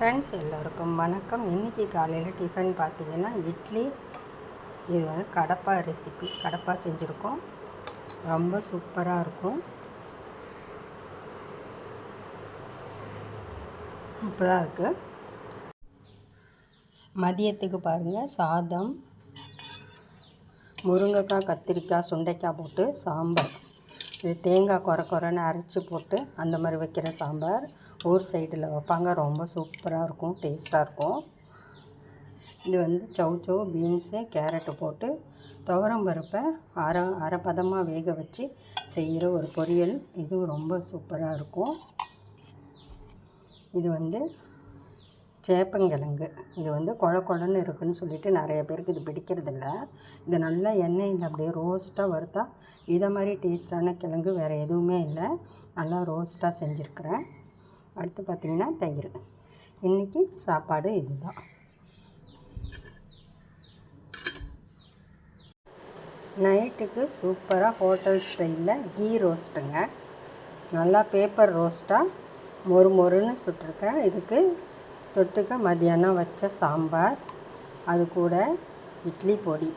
Friends எல்லோருக்கும் வணக்கம். இன்றைக்கி காலையில் டிஃபன் பார்த்தீங்கன்னா இட்லி இது வந்து கடப்பா ரெசிபி கடப்பா செஞ்சுருக்கோம். ரொம்ப சூப்பராக இருக்கும். சூப்பராக இருக்குது மதியத்துக்கு பாருங்கள் சாதம் முருங்கைக்காய் கத்திரிக்காய் சுண்டைக்காய் போட்டு சாம்பார். இது தேங்காய் குறை குறைன்னு அரைச்சி போட்டு அந்த மாதிரி வைக்கிற சாம்பார். ஊர் சைடில் வைப்பாங்க. ரொம்ப சூப்பராக இருக்கும். டேஸ்ட்டாக இருக்கும். இது வந்து சவு சவு பீன்ஸு கேரட்டு போட்டு துவரம் பருப்பை அரை அரை பதமாக வேக வச்சு செய்கிற ஒரு பொரியல். இதுவும் ரொம்ப சூப்பராக இருக்கும். இது வந்து சேப்பங்கிழங்கு. இது வந்து குழ குழன்னு இருக்குன்னு சொல்லிட்டு நிறைய பேருக்கு இது பிடிக்கிறதில்ல. இது நல்லா எண்ணெயில் அப்படியே ரோஸ்ட்டாக வறுத்தா இதை மாதிரி டேஸ்ட்டான கிழங்கு வேறு எதுவுமே இல்லை. நல்லா ரோஸ்ட்டாக செஞ்சுருக்கிறேன். அடுத்து பார்த்திங்கன்னா தயிர். இன்றைக்கி சாப்பாடு இதுதான். நைட்டுக்கு சூப்பராக ஹோட்டல் ஸ்டைலில் கீ ரோஸ்ட்டுங்க. நல்லா பேப்பர் ரோஸ்ட்டாக மொறு மொறுன்னு சுட்டிருக்கேன். இதுக்கு தொட்டுக்க மதியானம் வச்ச சாம்பார் அது கூட இட்லி பொடி.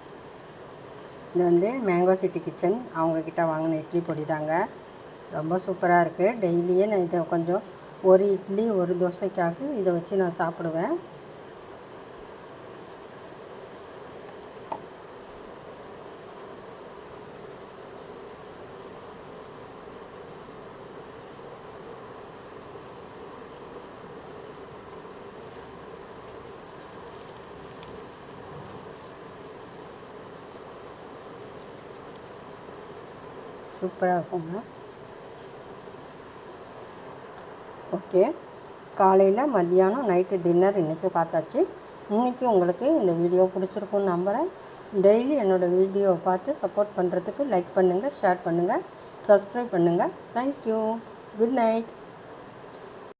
இது வந்து மேங்கோ சிட்டி கிச்சன் அவங்கக்கிட்ட வாங்கின இட்லி பொடி தாங்க. ரொம்ப சூப்பராக இருக்குது டெய்லியே நான் இதை கொஞ்சம் ஒரு இட்லி ஒரு தோசைக்காக இதை வச்சு நான் சாப்பிடுவேன். சூப்பராக இருக்குங்க. ஓகே. காலையில் மத்தியானம் நைட்டு டின்னர் இன்றைக்கி பார்த்தாச்சு. இன்றைக்கி உங்களுக்கு இந்த வீடியோ பிடிச்சிருக்குன்னு நம்புகிறேன் டெய்லி என்னோடய வீடியோவை பார்த்து சப்போர்ட் பண்ணுறதுக்கு லைக் பண்ணுங்கள் ஷேர் பண்ணுங்கள் சப்ஸ்கிரைப் பண்ணுங்கள் தேங்க்யூ குட் நைட்